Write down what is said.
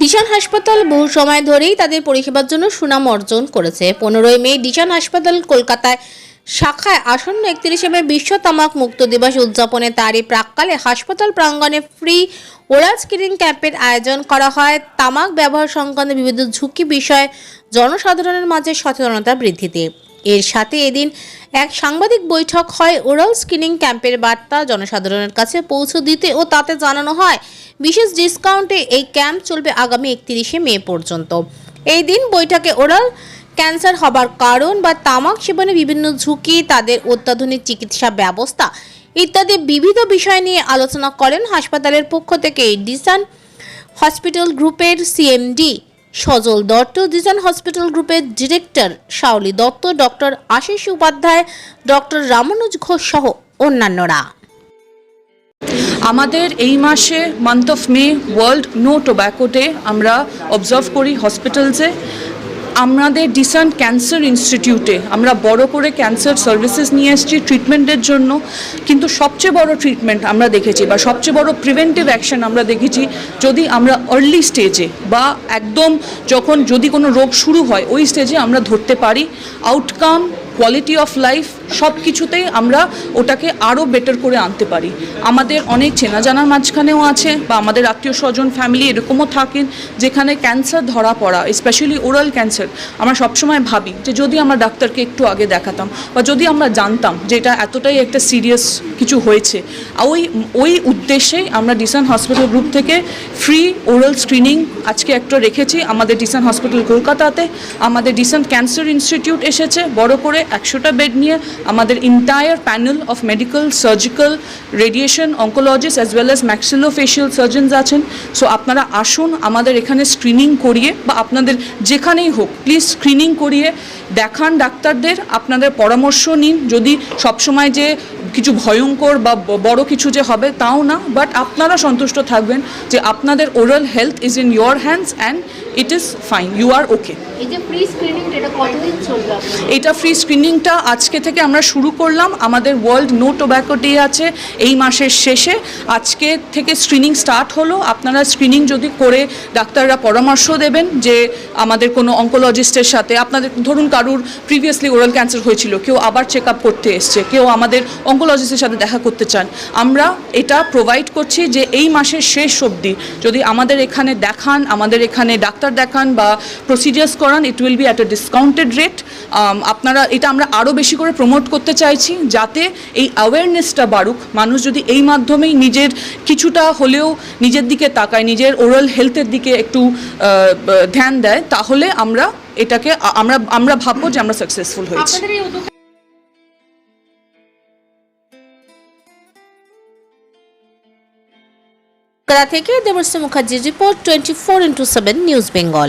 ডিশান হাসপাতাল বহু সময় ধরেই তাদের পরিষেবার জন্য সুনাম অর্জন করেছে। পনেরোই মে ডিশান হাসপাতাল কলকাতায় শাখায় আসন্ন একত্রিশে মে বিশ্ব তামাক মুক্ত দিবস উদযাপনে তারই প্রাককালে হাসপাতাল প্রাঙ্গণে ফ্রি ওরাল স্ক্রিনিং ক্যাম্পের আয়োজন করা হয়। তামাক ব্যবহার সংক্রান্ত বিবিধ ঝুঁকি বিষয়ে জনসাধারণের মাঝে সচেতনতা বৃদ্ধিতে। এর সাথে এদিন এক সাংবাদিক বৈঠক হয় ওরাল স্ক্রিনিং ক্যাম্পের বার্তা জনসাধারণের কাছে পৌঁছে দিতে ও তাতে জানানো হয়, বিশেষ ডিসকাউন্টে এই ক্যাম্প চলবে আগামী একত্রিশে মে পর্যন্ত। এই দিন বৈঠকে ওরাল ক্যান্সার হবার কারণ বা তামাক সেবনে বিভিন্ন ঝুঁকি, তাদের অত্যাধুনিক চিকিৎসা ব্যবস্থা ইত্যাদি বিবিধ বিষয় নিয়ে আলোচনা করেন হাসপাতালের পক্ষ থেকে ডিসান হসপিটাল গ্রুপের CMD. Sajal Dutta design hospital গ্রুপের director Shaoli Dutta, doctor Ashis Upadhyay, doctor Ramanuj Ghosh সহ অন্যান্যরা। আমাদের এই মাসে month of May world no tobacco day আমরা অবজার্ভ করি হসপিটালসে আমাদের ডিসান্ট ক্যান্সার ইনস্টিটিউটে আমরা বড় করে ক্যান্সার সার্ভিসেস নিয়ে এসেছি ট্রিটমেন্টের জন্য। কিন্তু সবচেয়ে বড় ট্রিটমেন্ট আমরা দেখেছি বা সবচেয়ে বড় প্রিভেন্টিভ অ্যাকশন আমরা দেখেছি যদি আমরা আর্লি স্টেজে বা একদম যখন যদি কোনো রোগ শুরু হয়, ওই স্টেজে আমরা ধরতে পারি। আউটকাম কোয়ালিটি অফ লাইফ সব কিছুতেই আমরা ওটাকে আরও বেটার করে আনতে পারি। আমাদের অনেক চেনা জানার মাঝখানেও আছে বা আমাদের আত্মীয় স্বজন ফ্যামিলি এরকমও থাকেন যেখানে ক্যান্সার ধরা পড়া স্পেশালি ওরাল ক্যান্সার আমরা সবসময় ভাবি যে যদি আমরা ডাক্তারকে একটু আগে দেখাতাম বা যদি আমরা জানতাম যে এটা এতটাই একটা সিরিয়াস কিছু হয়েছে, ওই ওই উদ্দেশ্যেই আমরা ডিসান হসপিটাল গ্রুপ থেকে ফ্রি ওরাল স্ক্রিনিং আজকে একটা রেখেছি। আমাদের ডিসান হসপিটাল কলকাতাতে, আমাদের ডিসান ক্যান্সার ইনস্টিটিউট এসেছে, বড় করে একশোটা বেড নিয়ে আমাদের entire panel of medical surgical radiation oncologists as well as maxillofacial surgeons আছেন। সো আপনারা আসুন আমাদের এখানে স্ক্রিনিং করিয়ে বা আপনাদের যেখানেই হোক প্লিজ স্ক্রিনিং করিয়ে দেখান ডাক্তারদের আপনাদের পরামর্শ নিন। যদি সবসময় যে কিছু ভয়ঙ্কর বা বড় কিছু যে হবে তাও না বাট আপনারা সন্তুষ্ট থাকবেন যে আপনাদের oral health is in your hands and it is fine you are okay এটা ফ্রি স্ক্রিনিংটা আজকে থেকে আমরা শুরু করলাম। আমাদের ওয়ার্ল্ড নো টোব্যাকো ডে আছে এই মাসের শেষে। আজকে থেকে স্ক্রিনিং স্টার্ট হলো। আপনারা স্ক্রিনিং যদি করে ডাক্তাররা পরামর্শ দেবেন যে আমাদের কোনো অঙ্কোলজিস্টের সাথে, আপনাদের ধরুন কারুর প্রিভিয়াসলি ওরাল ক্যান্সার হয়েছিল, কেউ আবার চেক আপ করতে এসছে, কেউ আমাদের অঙ্কোলজিস্টের সাথে দেখা করতে চান, আমরা এটা প্রোভাইড করছি যে এই মাসের শেষ অবধি যদি আমাদের এখানে দেখান, আমাদের এখানে ডাক্তার দেখান বা প্রসিডিয়ার্স করান it will be at a discounted rate আপনারা, এটা আমরা আরও বেশি করে প্রমোট করতে চাইছি যাতে এই অ্যাওয়ারনেসটা বাড়ুক। মানুষ যদি এই মাধ্যমেই নিজের কিছুটা হলেও নিজের দিকে তাকায় নিজের ওরাল হেলথের দিকে একটু আহ, ধ্যান দেয় তাহলে আমরা এটাকে আমরা আমরা ভাববো যে আমরা সাকসেসফুল হয়েছি। থেকে দেবশ্রী মুখার্জির report twenty four into seven news Bengal